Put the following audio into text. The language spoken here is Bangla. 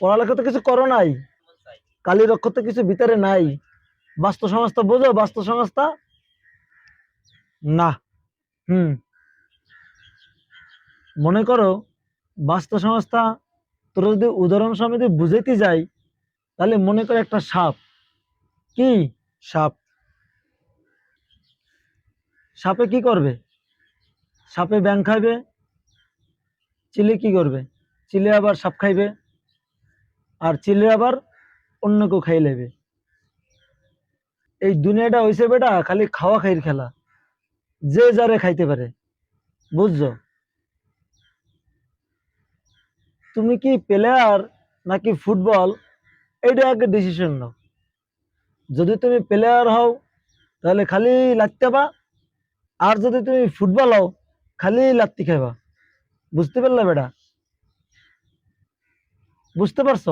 পড়ালেখা তো কিছু করো নাই। কালী রক্ষ তো কিছু ভিতরে নাই। বাস্তু সংস্থা বোঝো, বাস্তু সংস্থা? না। হুম। মনে করো, বাস্তু সংস্থা তোর যদি উদাহরণ সমিতি বুঝাইতে যাই, তাহলে মনে করো একটা সাপ। কি সাপ? সাপে কি করবে? সাপে ব্যাং খাইবে, চিলে কি করবে? চিলে আবার সাপ খাইবে। আর চিলে আবার অন্য কেউ খাই নেবে এই দুনিয়াটা হইছে বেটা, খালি খাওয়া খাইর খেলা। যে যারে খাইতে পারে, বুঝছ? তুমি কি প্লেয়ার নাকি ফুটবল, এইটা আগে ডিসিশন নাও। যদি তুমি প্লেয়ার হও, তাহলে খালি লাগতে বা আর যদি তুমি ফুটবল হও, খালি লাত্তি খাইবা। বুঝতে পারলে বেটা? বুঝতে পারছ?